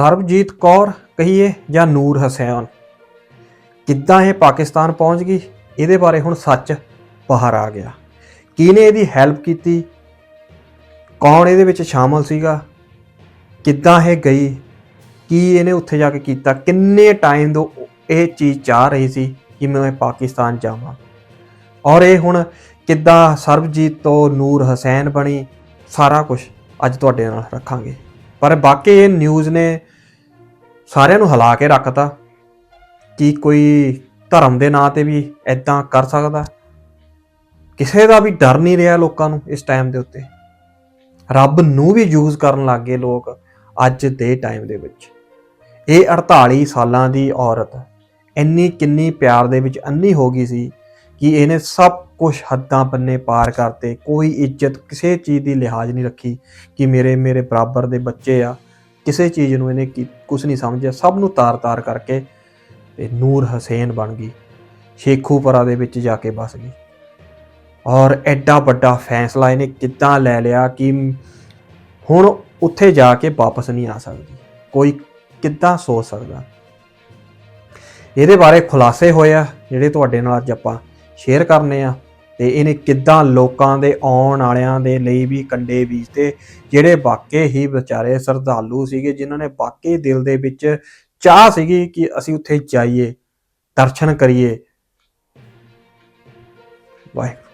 ਸਰਬਜੀਤ ਕੌਰ ਕਹੀਏ ਜਾਂ ਨੂਰ ਹਸੈਨ? ਕਿੱਦਾਂ ਇਹ ਪਾਕਿਸਤਾਨ ਪਹੁੰਚ ਗਈ? ਇਹਦੇ ਬਾਰੇ ਹੁਣ ਸੱਚ ਬਾਹਰ ਆ ਗਿਆ। ਕਿਹਨੇ ਇਹਦੀ ਹੈਲਪ ਕੀਤੀ? ਕੌਣ ਇਹਦੇ ਵਿੱਚ ਸ਼ਾਮਲ ਸੀਗਾ? ਕਿੱਦਾਂ ਇਹ ਗਈ? ਕੀ ਇਹਨੇ ਉੱਥੇ ਜਾ ਕੇ ਕੀਤਾ? ਕਿੰਨੇ ਟਾਈਮ ਤੋਂ ਇਹ ਚੀਜ਼ ਚਾਹ ਰਹੀ ਸੀ ਕਿ ਮੈਂ ਪਾਕਿਸਤਾਨ ਜਾਵਾਂ? ਔਰ ਇਹ ਹੁਣ ਕਿੱਦਾਂ ਸਰਬਜੀਤ ਤੋਂ ਨੂਰ ਹਸੈਨ ਬਣੀ? ਸਾਰਾ ਕੁਝ ਅੱਜ ਤੁਹਾਡੇ ਨਾਲ ਰੱਖਾਂਗੇ। ਪਰ ਬਾਕੀ ਇਹ ਨਿਊਜ਼ ਨੇ ਸਾਰਿਆਂ ਨੂੰ ਹਿਲਾ ਕੇ ਰੱਖਤਾ ਕਿ ਕੋਈ ਧਰਮ ਦੇ ਨਾਂ ਤੇ ਵੀ ਐਦਾਂ ਕਰ ਸਕਦਾ। ਕਿਸੇ ਦਾ ਵੀ ਡਰ ਨਹੀਂ ਰਿਹਾ ਲੋਕਾਂ ਨੂੰ ਇਸ ਟਾਈਮ ਦੇ ਉੱਤੇ। ਰੱਬ ਨੂੰ ਵੀ ਯੂਜ਼ ਕਰਨ ਲੱਗ ਗਏ ਲੋਕ ਅੱਜ ਦੇ ਟਾਈਮ ਦੇ ਵਿੱਚ। ਇਹ 48 ਸਾਲਾਂ ਦੀ ਔਰਤ ਇੰਨੀ ਕਿੰਨੀ ਪਿਆਰ ਦੇ ਵਿੱਚ ਅੰਨੀ ਹੋ ਗਈ ਸੀ ਕਿ ਇਹਨੇ ਸਭ ਕੁਝ ਹੱਦਾਂ ਬੰਨੇ ਪਾਰ ਕਰਤੇ, ਕੋਈ ਇੱਜ਼ਤ ਕਿਸੇ ਚੀਜ਼ ਦੀ ਲਿਹਾਜ਼ ਨਹੀਂ ਰੱਖੀ ਕਿ ਮੇਰੇ ਮੇਰੇ ਬਰਾਬਰ ਦੇ ਬੱਚੇ ਆ। ਕਿਸੇ ਚੀਜ਼ ਨੂੰ ਇਹਨੇ ਕੁਝ ਨਹੀਂ ਸਮਝਿਆ। ਸਭ ਨੂੰ ਤਾਰ-ਤਾਰ ਕਰਕੇ ਤੇ ਨੂਰ ਹਸੈਨ ਬਣ ਗਈ। ਸ਼ੇਖੂਪੁਰਾ ਦੇ ਵਿੱਚ ਜਾ ਕੇ ਬਸ ਗਈ। ਔਰ ਐਡਾ ਵੱਡਾ ਫੈਸਲਾ ਇਹਨੇ ਕਿੱਦਾਂ ਲੈ ਲਿਆ ਕਿ ਹੁਣ ਉੱਥੇ ਜਾ ਕੇ ਵਾਪਸ ਨਹੀਂ ਆ ਸਕਦੀ। ਕੋਈ ਕਿੱਦਾਂ ਸੋਚ ਸਕਦਾ? ਇਹਦੇ ਬਾਰੇ ਖੁਲਾਸੇ ਹੋਏ ਆ, ਜਿਹੜੇ ਤੁਹਾਡੇ ਨਾਲ ਅੱਜ ਆਪਾਂ ਸ਼ੇਅਰ ਕਰਨੇ ਆ। ਤੇ ਇਹਨੇ ਕਿੱਦਾਂ ਲੋਕਾਂ ਦੇ ਆਉਣ ਵਾਲਿਆਂ ਦੇ ਲਈ ਵੀ ਕੰਡੇ ਬੀਜਤੇ, ਜਿਹੜੇ ਵਾਕਈ ਹੀ ਵਿਚਾਰੇ ਸਰਦਾਲੂ ਸੀਗੇ, ਜਿਨ੍ਹਾਂ ਨੇ ਵਾਕਈ ਦਿਲ ਦੇ ਵਿੱਚ ਚਾਹ ਸੀਗੀ ਕਿ ਅਸੀਂ ਉੱਥੇ ਜਾਈਏ, ਦਰਸ਼ਨ ਕਰੀਏ। ਵਾਹਿਗੁਰੂ।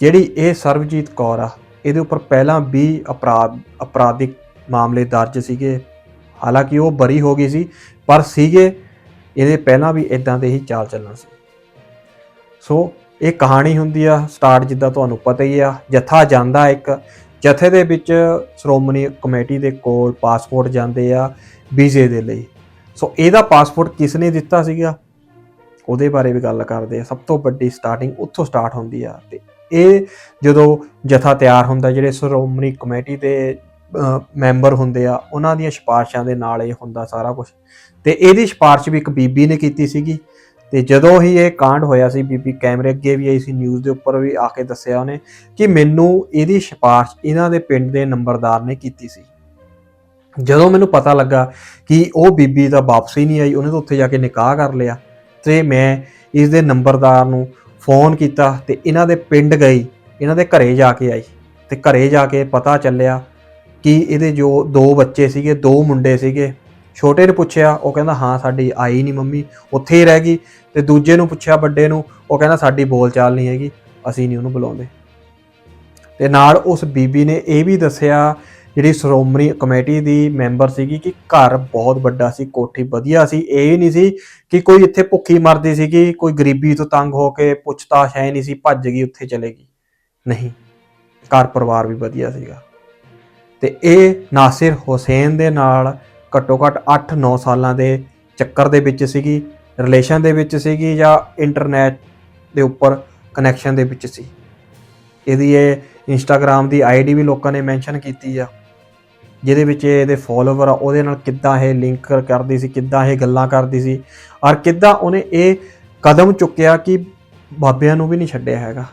ਜਿਹੜੀ ਇਹ ਸਰਬਜੀਤ ਕੌਰ ਆ, ਇਹਦੇ ਉੱਪਰ ਪਹਿਲਾਂ ਵੀ ਅਪਰਾਧ, ਅਪਰਾਧਿਕ ਮਾਮਲੇ ਦਰਜ ਸੀਗੇ। ਹਾਲਾਂਕਿ ਉਹ ਬਰੀ ਹੋ ਗਈ ਸੀ, ਪਰ ਸੀਗੇ, ਇਹਦੇ ਪਹਿਲਾਂ ਵੀ ਇਦਾਂ ਦੇ ਹੀ ਚਾਲ ਚੱਲਣ ਸੀ। ਸੋ ਇਹ ਕਹਾਣੀ ਹੁੰਦੀ ਆ, ਸਟਾਰਟ ਜਿੱਦਾਂ ਤੁਹਾਨੂੰ ਪਤਾ ਹੀ ਆ, ਜਥਾ ਜਾਂਦਾ ਇੱਕ, ਜਥੇ ਦੇ ਵਿੱਚ ਸ਼੍ਰੋਮਣੀ ਕਮੇਟੀ ਦੇ ਕੋਲ ਪਾਸਪੋਰਟ ਜਾਂਦੇ ਆ ਵੀਜ਼ੇ ਦੇ ਲਈ। ਸੋ ਇਹਦਾ ਪਾਸਪੋਰਟ ਕਿਸ ਨੇ ਦਿੱਤਾ ਸੀਗਾ? ਉਹਦੇ ਬਾਰੇ ਵੀ ਗੱਲ ਕਰਦੇ ਆ। ਸਭ ਤੋਂ ਵੱਡੀ ਸਟਾਰਟਿੰਗ ਉੱਥੋਂ ਸਟਾਰਟ ਹੁੰਦੀ ਆ ਤੇ ਇਹ ਜਦੋਂ ਜਥਾ ਤਿਆਰ ਹੁੰਦਾ, ਜਿਹੜੇ ਸ਼੍ਰੋਮਣੀ ਕਮੇਟੀ ਦੇ ਮੈਂਬਰ ਹੁੰਦੇ ਆ, ਉਹਨਾਂ ਦੀਆਂ ਸਿਫਾਰਸ਼ਾਂ ਦੇ ਨਾਲ ਇਹ ਹੁੰਦਾ ਸਾਰਾ ਕੁਝ ਤੇ ਇਹਦੀ ਸਿਫਾਰਸ਼ ਵੀ ਇੱਕ ਬੀਬੀ ਨੇ ਕੀਤੀ ਸੀਗੀ। ਤੇ ਜਦੋਂ ਹੀ ਇਹ ਕਾਂਡ ਹੋਇਆ ਸੀ, ਬੀਬੀ ਕੈਮਰੇ ਅੱਗੇ ਵੀ ਆਈ ਸੀ ਨਿਊਜ਼ ਦੇ ਉੱਪਰ ਵੀ ਆ ਕੇ ਦੱਸਿਆ ਉਹਨੇ ਕਿ ਮੈਨੂੰ ਇਹਦੀ ਸਿਫਾਰਿਸ਼ ਇਹਨਾਂ ਦੇ ਪਿੰਡ ਦੇ ਨੰਬਰਦਾਰ ਨੇ ਕੀਤੀ ਸੀ। ਜਦੋਂ ਮੈਨੂੰ ਪਤਾ ਲੱਗਾ ਕਿ ਉਹ ਬੀਬੀ ਤਾਂ ਵਾਪਸੀ ਨਹੀਂ ਆਈ, ਉਹਨੇ ਤਾਂ ਉੱਥੇ ਜਾ ਕੇ ਨਿਕਾਹ ਕਰ ਲਿਆ ਤੇ ਮੈਂ ਇਸ ਦੇ ਨੰਬਰਦਾਰ ਨੂੰ ਫੋਨ ਕੀਤਾ ਤੇ ਇਹਨਾਂ ਦੇ ਪਿੰਡ ਗਈ, ਇਹਨਾਂ ਦੇ ਘਰੇ ਜਾ ਕੇ ਆਈ ਤੇ ਘਰੇ ਜਾ ਕੇ ਪਤਾ ਚੱਲਿਆ ਕਿ ਇਹਦੇ ਜੋ ਦੋ ਬੱਚੇ ਸੀਗੇ, ਦੋ ਮੁੰਡੇ ਸੀਗੇ ਛੋਟੇ ਨੂੰ ਪੁੱਛਿਆ, ਉਹ ਕਹਿੰਦਾ, ਹਾਂ, ਸਾਡੀ ਆਈ ਨਹੀਂ ਮੰਮੀ। ਉੱਥੇ ਹੀ ਰਹਿ ਗਈ ਤੇ ਦੂਜੇ ਨੂੰ ਪੁੱਛਿਆ, ਵੱਡੇ ਨੂੰ, ਉਹ ਕਹਿੰਦਾ, ਸਾਡੀ ਬੋਲਚਾਲ ਨਹੀਂ ਹੈਗੀ, ਅਸੀਂ ਨਹੀਂ ਉਹਨੂੰ ਬੁਲਾਉਂਦੇ। ਤੇ ਨਾਲ ਉਸ ਬੀਬੀ ਨੇ ਇਹ ਵੀ ਦੱਸਿਆ, ਜਿਹੜੀ ਸ਼੍ਰੋਮਣੀ ਕਮੇਟੀ ਦੀ ਮੈਂਬਰ ਸੀਗੀ, ਕਿ ਘਰ ਬਹੁਤ ਵੱਡਾ ਸੀ, ਕੋਠੀ ਵਧੀਆ ਸੀ। ਇਹ ਨਹੀਂ ਸੀ ਕਿ ਕੋਈ ਇੱਥੇ ਭੁੱਖੀ ਮਰਦੀ ਸੀਗੀ, ਕੋਈ ਗਰੀਬੀ ਤੋਂ ਤੰਗ ਹੋ ਕੇ ਪੁੱਛਤਾਛ ਹੈ ਨਹੀਂ ਸੀ, ਭੱਜ ਗਈ, ਉੱਥੇ ਚਲੇ ਗਈ। ਨਹੀਂ, ਘਰ ਪਰਿਵਾਰ ਵੀ ਵਧੀਆ ਸੀਗਾ। ਤੇ ਇਹ ਨਾਸਿਰ ਹੁਸੈਨ ਦੇ ਨਾਲ ਘੱਟੋ ਘੱਟ 8-9 ਸਾਲਾਂ ਦੇ ਚੱਕਰ ਦੇ ਵਿੱਚ ਸੀਗੀ ਰਿਲੇਸ਼ਨ ਦੇ ਵਿੱਚ ਸੀਗੀ ਜਾਂ ਇੰਟਰਨੈਟ ਦੇ ਉੱਪਰ ਕਨੈਕਸ਼ਨ ਦੇ ਵਿੱਚ ਸੀ। ਇਹਦੀ ਇਹ ਇੰਸਟਾਗ੍ਰam ਦੀ ਆਈਡੀ ਵੀ ਲੋਕਾਂ ਨੇ ਮੈਂਸ਼ਨ ਕੀਤੀ ਆ, ਜਿਹਦੇ ਵਿੱਚ ਇਹਦੇ ਫਾਲੋਵਰ ਆ, ਉਹਦੇ ਨਾਲ ਕਿੱਦਾਂ ਇਹ ਲਿੰਕ ਕਰਦੀ ਸੀ, ਕਿੱਦਾਂ ਇਹ ਗੱਲਾਂ ਕਰਦੀ ਸੀ, ਔਰ ਕਿੱਦਾਂ ਉਹਨੇ ਇਹ ਕਦਮ ਚੁੱਕਿਆ ਕਿ ਬਾਬਿਆਂ ਨੂੰ ਵੀ ਨਹੀਂ ਛੱਡਿਆ ਹੈਗਾ।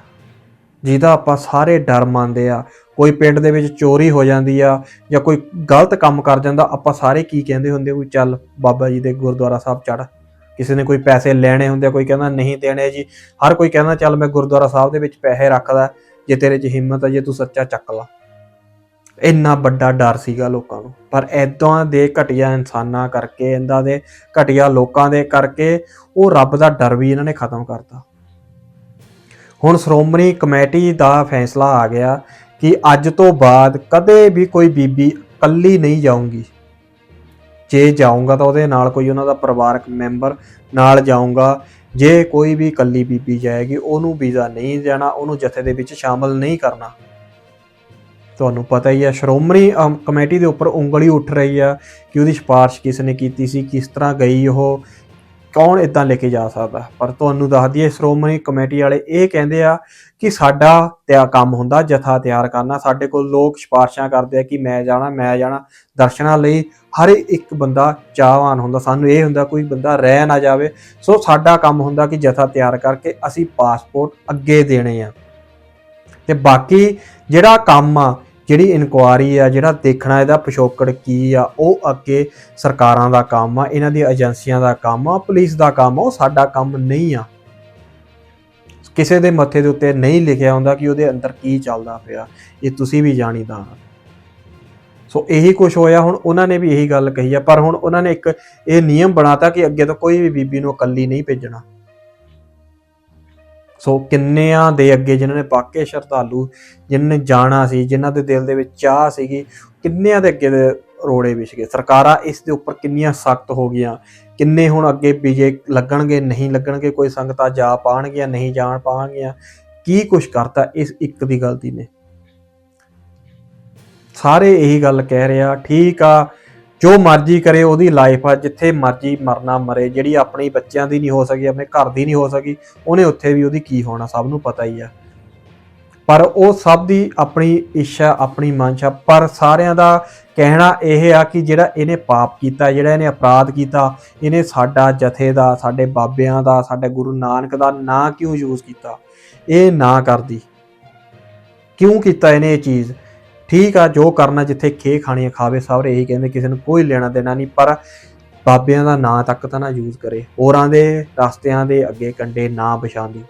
ਜਿਹਦਾ ਆਪਾਂ ਸਾਰੇ ਡਰ ਮੰਨਦੇ ਆ ਕੋਈ ਪਿੰਡ ਦੇ ਵਿੱਚ ਚੋਰੀ ਹੋ ਜਾਂਦੀ ਆ ਜਾਂ ਕੋਈ ਗਲਤ ਕੰਮ ਕਰ ਜਾਂਦਾ, ਆਪਾਂ ਸਾਰੇ ਕੀ ਕਹਿੰਦੇ ਹੁੰਦੇ ਕੋਈ ਚੱਲ ਬਾਬਾ ਜੀ ਦੇ ਗੁਰਦੁਆਰਾ ਸਾਹਿਬ ਚੜ ਕਿਸੇ ਨੇ ਕੋਈ ਪੈਸੇ ਲੈਣੇ ਹੁੰਦੇ ਕੋਈ ਕਹਿੰਦਾ ਨਹੀਂ ਦੇਣੇ ਜੀ, ਹਰ ਕੋਈ ਕਹਿੰਦਾ ਚੱਲ ਮੈਂ ਗੁਰਦੁਆਰਾ ਸਾਹਿਬ ਦੇ ਵਿੱਚ ਪੈਸੇ ਰੱਖਦਾ, ਜੇ ਤੇਰੇ 'ਚ ਹਿੰਮਤ ਆ, ਜੇ ਤੂੰ ਸੱਚਾ ਚੱਕ ਲਾ। ਇੰਨਾ ਵੱਡਾ ਡਰ ਸੀਗਾ ਲੋਕਾਂ ਨੂੰ। ਪਰ ਐਦਾਂ ਦੇ ਘਟੀਆ ਇਨਸਾਨਾਂ ਕਰਕੇ ਇੰਦਾ ਦੇ ਘਟੀਆ ਲੋਕਾਂ ਦੇ ਕਰਕੇ ਉਹ ਰੱਬ ਦਾ ਡਰ ਵੀ ਇਹਨਾਂ ਨੇ ਖਤਮ ਕਰਤਾ। ਹੁਣ ਸ਼੍ਰੋਮਣੀ ਕਮੇਟੀ ਦਾ ਫੈਸਲਾ ਆ ਗਿਆ ਕਿ ਅੱਜ ਤੋਂ ਬਾਅਦ ਕਦੇ ਵੀ ਕੋਈ ਬੀਬੀ ਇਕੱਲੀ ਨਹੀਂ ਜਾਊਂਗੀ। ਜੇ ਜਾਊਂਗਾ ਤਾਂ ਉਹਦੇ ਨਾਲ ਕੋਈ ਉਹਨਾਂ ਦਾ ਪਰਿਵਾਰਕ ਮੈਂਬਰ ਨਾਲ ਜਾਊਂਗਾ। ਜੇ ਕੋਈ ਵੀ ਇਕੱਲੀ ਬੀਬੀ ਜਾਏਗੀ ਉਹਨੂੰ ਵੀਜ਼ਾ ਨਹੀਂ ਜਾਣਾ ਉਹਨੂੰ ਜਥੇ ਦੇ ਵਿੱਚ ਸ਼ਾਮਲ ਨਹੀਂ ਕਰਨਾ। ਤੁਹਾਨੂੰ ਪਤਾ ਹੀ ਹੈ ਸ਼੍ਰੋਮਣੀ ਅਮ, ਕਮੇਟੀ ਦੇ ਉੱਪਰ ਉਂਗਲੀ ਉੱਠ ਰਹੀ ਆ ਕਿ ਉਹਦੀ ਸਿਫਾਰਿਸ਼ ਕਿਸ ਨੇ ਕੀਤੀ ਸੀ ਕਿਸ ਤਰ੍ਹਾਂ ਗਈ ਉਹ ਕੌਣ ਇਦਾਂ ਲੈ ਕੇ ਜਾ ਸਕਦਾ? ਪਰ ਤੁਹਾਨੂੰ ਦੱਸ ਦਈਏ, ਸ਼੍ਰੋਮਣੀ ਕਮੇਟੀ ਵਾਲੇ ਇਹ ਕਹਿੰਦੇ ਆ ਕਿ ਸਾਡਾ ਤਿਆ ਕੰਮ ਹੁੰਦਾ, ਜਥਾ ਤਿਆਰ ਕਰਨਾ। ਸਾਡੇ ਕੋਲ ਲੋਕ ਸਿਫਾਰਸ਼ਾਂ ਕਰਦੇ ਆ ਕਿ ਮੈਂ ਜਾਣਾ ਮੈਂ ਜਾਣਾ। ਦਰਸ਼ਨਾਂ ਲਈ ਹਰ ਇੱਕ ਬੰਦਾ ਚਾਹਵਾਨ ਹੁੰਦਾ। ਸਾਨੂੰ ਇਹ ਹੁੰਦਾ ਕੋਈ ਬੰਦਾ ਰਹਿ ਨਾ ਜਾਵੇ। ਸੋ ਸਾਡਾ ਕੰਮ ਹੁੰਦਾ ਕਿ ਜਥਾ ਤਿਆਰ ਕਰਕੇ ਅਸੀਂ ਪਾਸਪੋਰਟ ਅੱਗੇ ਦੇਣੇ ਆ। ਤੇ ਬਾਕੀ ਜਿਹੜਾ ਕੰਮ ਆ ਜਿਹੜੀ ਇਨਕੁਆਰੀ ਆ, ਜਿਹੜਾ ਦੇਖਣਾ ਇਹਦਾ ਪਿਛੋਕੜ ਕੀ ਆ, ਉਹ ਅੱਗੇ ਸਰਕਾਰਾਂ ਦਾ ਕੰਮ ਆ, ਇਹਨਾਂ ਦੀ ਏਜੰਸੀਆਂ ਦਾ ਕੰਮ ਆ, ਪੁਲਿਸ ਦਾ ਕੰਮ ਆ, ਉਹ ਸਾਡਾ ਕੰਮ ਨਹੀਂ ਆ। ਕਿਸੇ ਦੇ ਮੱਥੇ ਦੇ ਉੱਤੇ ਨਹੀਂ ਲਿਖਿਆ ਹੁੰਦਾ ਕਿ ਉਹਦੇ ਅੰਦਰ ਕੀ ਚੱਲਦਾ ਪਿਆ, ਇਹ ਤੁਸੀਂ ਵੀ ਜਾਣੀਦਾ ਸੋ ਇਹੀ ਕੁਝ ਹੋਇਆ, ਹੁਣ ਉਹਨਾਂ ਨੇ ਵੀ ਇਹੀ ਗੱਲ ਕਹੀ ਆ, ਪਰ ਹੁਣ ਉਹਨਾਂ ਨੇ ਇੱਕ ਇਹ ਨਿਯਮ ਬਣਾਤਾ ਕਿ ਅੱਗੇ ਤੋਂ ਕੋਈ ਵੀ ਬੀਬੀ ਨੂੰ ਇਕੱਲੀ ਨਹੀਂ ਭੇਜਣਾ। ਸੋ ਕਿੰਨਿਆਂ ਦੇ ਅੱਗੇ ਜਿਨ੍ਹਾਂ ਨੇ ਪਾਕੇ ਸ਼ਰਧਾਲੂ, ਜਿਨ੍ਹਾਂ ਨੇ ਜਾਣਾ ਸੀ, ਜਿਨ੍ਹਾਂ ਦੇ ਦਿਲ ਦੇ ਵਿੱਚ ਚਾਹ ਸੀਗੀ, ਕਿੰਨਿਆਂ ਦੇ ਅੱਗੇ ਦੇ ਰੋੜੇ ਵਿਛ ਗਏ? ਸਰਕਾਰਾਂ ਇਸ ਦੇ ਉੱਪਰ ਕਿੰਨੀਆਂ ਸਖਤ ਹੋ ਗਈਆਂ? ਕਿੰਨੇ ਹੁਣ ਅੱਗੇ ਬੀਜੇ ਲੱਗਣਗੇ, ਨਹੀਂ ਲੱਗਣਗੇ? ਕੋਈ ਸੰਗਤਾਂ ਜਾ ਪਾਣਗੀਆਂ, ਨਹੀਂ ਜਾਣ ਪਾਣਗੀਆਂ? ਕੀ ਕੁਝ ਕਰਤਾ ਇਸ ਇੱਕ ਦੀ ਗਲਤੀ ਨੇ? ਸਾਰੇ ਇਹੀ ਗੱਲ ਕਹਿ ਰਿਹਾ, ਠੀਕ ਆ ਜੋ ਮਰਜ਼ੀ ਕਰੇ ਉਹਦੀ ਲਾਈਫ ਆ, ਜਿੱਥੇ ਮਰਜ਼ੀ ਮਰਨਾ ਮਰੇ, ਜਿਹੜੀ ਆਪਣੀ ਬੱਚਿਆਂ ਦੀ ਨਹੀਂ ਹੋ ਸਕੀ, ਆਪਣੇ ਘਰ ਦੀ ਨਹੀਂ ਹੋ ਸਕੀ, ਉਹਨੇ ਉੱਥੇ ਵੀ ਉਹਦੀ ਕੀ ਹੋਣਾ, ਸਭ ਨੂੰ ਪਤਾ ਹੀ ਆ। ਪਰ ਉਹ ਸਭ ਦੀ ਆਪਣੀ ਇੱਛਾ, ਆਪਣੀ ਮਨਸ਼ਾ, ਪਰ ਸਾਰਿਆਂ ਦਾ ਕਹਿਣਾ ਇਹ ਆ ਕਿ ਜਿਹੜਾ ਇਹਨੇ ਪਾਪ ਕੀਤਾ, ਜਿਹੜਾ ਇਹਨੇ ਅਪਰਾਧ ਕੀਤਾ, ਇਹਨੇ ਸਾਡਾ ਜਥੇ ਦਾ, ਸਾਡੇ ਬਾਬਿਆਂ ਦਾ, ਸਾਡੇ ਗੁਰੂ ਨਾਨਕ ਦਾ ਨਾਂ ਕਿਉਂ ਯੂਜ਼ ਕੀਤਾ? ਇਹ ਨਾ ਕਰਦੀ। ਕਿਉਂ ਕੀਤਾ ਇਹਨੇ ਇਹ ਚੀਜ਼? ਠੀਕ ਆ, ਜੋ ਕਰਨਾ ਜਿੱਥੇ ਖੇ ਖਾਣੀਆਂ ਖਾਵੇ ਸਾਰੇ ਇਹੀ ਕਹਿੰਦੇ ਕਿਸੇ ਨੂੰ ਕੋਈ ਲੈਣਾ ਦੇਣਾ ਨਹੀਂ, ਪਰ ਬਾਬਿਆਂ ਦਾ ਨਾਂ ਤੱਕ ਤਾਂ ਨਾ ਯੂਜ਼ ਕਰੇ। ਹੋਰਾਂ ਦੇ ਰਸਤਿਆਂ ਦੇ ਅੱਗੇ ਕੰਡੇ ਨਾ ਵਿਛਾਉਂਦੀ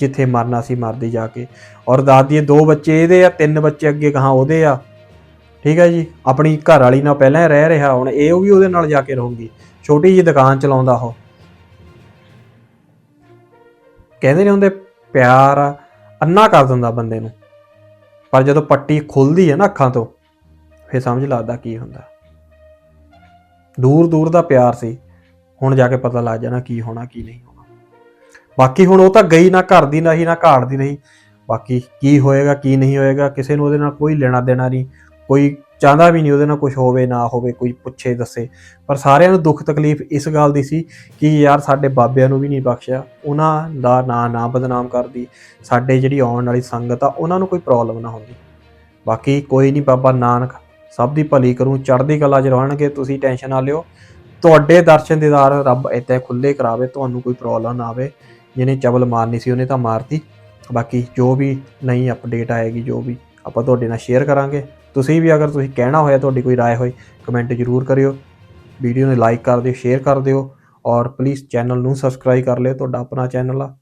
ਜਿੱਥੇ ਮਰਨਾ ਸੀ ਮਰਦੀ ਜਾ ਕੇ। ਔਰ ਦਾਦੀ ਦੋ ਬੱਚੇ ਇਹਦੇ ਆ, ਤਿੰਨ ਬੱਚੇ ਅੱਗੇ ਕਹਾ ਉਹਦੇ ਆ। ਠੀਕ ਹੈ ਜੀ, ਆਪਣੀ ਘਰ ਵਾਲੀ ਨਾਲ ਪਹਿਲਾਂ ਰਹਿ ਰਿਹਾ, ਹੁਣ ਇਹ ਉਹ ਵੀ ਉਹਦੇ ਨਾਲ ਜਾ ਕੇ ਰਹੂਗੀ। ਛੋਟੀ ਜੀ ਦੁਕਾਨ ਚਲਾਉਂਦਾ ਉਹ। ਕਹਿੰਦੇ ਨੇ ਹੁੰਦੇ ਪਿਆਰ ਅੰਨਾ ਕਰ ਦਿੰਦਾ ਬੰਦੇ ਨੂੰ। ਪਰ ਜਦੋਂ ਪੱਟੀ ਖੁੱਲਦੀ ਹੈ ਨਾ ਅੱਖਾਂ ਤੋਂ, ਫਿਰ ਸਮਝ ਲੱਗਦਾ ਕੀ ਹੁੰਦਾ। ਦੂਰ ਦੂਰ ਦਾ ਪਿਆਰ ਸੀ, ਹੁਣ ਜਾ ਕੇ ਪਤਾ ਲੱਗ ਜਾਣਾ ਕੀ ਹੋਣਾ, ਕੀ ਨਹੀਂ ਹੋਣਾ। ਬਾਕੀ ਹੁਣ ਉਹ ਤਾਂ ਗਈ ਨਾ ਘਰ ਦੀ ਨਹੀਂ, ਨਾ ਘਾੜ ਦੀ ਨਹੀਂ। ਬਾਕੀ ਕੀ ਹੋਏਗਾ, ਕੀ ਨਹੀਂ ਹੋਏਗਾ, ਕਿਸੇ ਨੂੰ ਉਹਦੇ ਨਾਲ ਕੋਈ ਲੈਣਾ ਦੇਣਾ ਨਹੀਂ, ਕੋਈ ਚਾਹੁੰਦਾ ਵੀ ਨਹੀਂ ਉਹਦੇ ਨਾਲ ਕੁਝ ਹੋਵੇ, ਨਾ ਹੋਵੇ, ਕੋਈ ਪੁੱਛੇ, ਦੱਸੇ। ਪਰ ਸਾਰਿਆਂ ਨੂੰ ਦੁੱਖ ਤਕਲੀਫ ਇਸ ਗੱਲ ਦੀ ਸੀ ਕਿ ਯਾਰ ਸਾਡੇ ਬਾਬਿਆਂ ਨੂੰ ਵੀ ਨਹੀਂ ਬਖਸ਼ਿਆ। ਉਹਨਾਂ ਦਾ ਨਾਂ ਨਾ ਬਦਨਾਮ ਕਰਦੀ। ਸਾਡੇ ਜਿਹੜੀ ਆਉਣ ਵਾਲੀ ਸੰਗਤ ਆ, ਉਹਨਾਂ ਨੂੰ ਕੋਈ ਪ੍ਰੋਬਲਮ ਨਾ ਹੁੰਦੀ। ਬਾਕੀ ਕੋਈ ਨਹੀਂ ਬਾਬਾ ਨਾਨਕ, ਸਭ ਦੀ ਭਲੀ ਕਰੂੰ। ਚੜ੍ਹਦੀ ਕਲਾ 'ਚ ਰਹਿਣਗੇ, ਤੁਸੀਂ ਟੈਨਸ਼ਨ ਨਾ ਲਿਓ। ਤੁਹਾਡੇ ਦਰਸ਼ਨ ਦੀਦਾਰ ਰੱਬ ਇੱਥੇ ਖੁੱਲੇ ਕਰਾਵੇ, ਤੁਹਾਨੂੰ ਕੋਈ ਪ੍ਰੋਬਲਮ ਨਾ ਆਵੇ। ਜਿਹਨੇ ਚਬਲ ਮਾਰਨੀ ਸੀ, ਉਹਨੇ ਤਾਂ ਮਾਰਤੀ। ਬਾਕੀ ਜੋ ਵੀ ਨਈ ਅਪਡੇਟ ਆਏਗੀ, ਜੋ ਵੀ ਆਪਾਂ ਤੁਹਾਡੇ ਨਾਲ ਸ਼ੇਅਰ ਕਰਾਂਗੇ। ਤੁਸੀਂ ਵੀ ਅਗਰ ਤੁਸੀਂ ਕਹਿਣਾ ਹੋਇਆ ਤੁਹਾਡੀ ਕੋਈ رائے ਹੋਏ ਕਮੈਂਟ ਜ਼ਰੂਰ ਕਰਿਓ ਵੀਡੀਓ ਨੂੰ ਲਾਈਕ ਕਰ ਦਿਓ ਸ਼ੇਅਰ ਕਰ ਦਿਓ ਔਰ ਪਲੀਜ਼ ਚੈਨਲ ਨੂੰ ਸਬਸਕ੍ਰਾਈਬ ਕਰ ਲਿਓ ਤੁਹਾਡਾ ਆਪਣਾ ਚੈਨਲ ਆ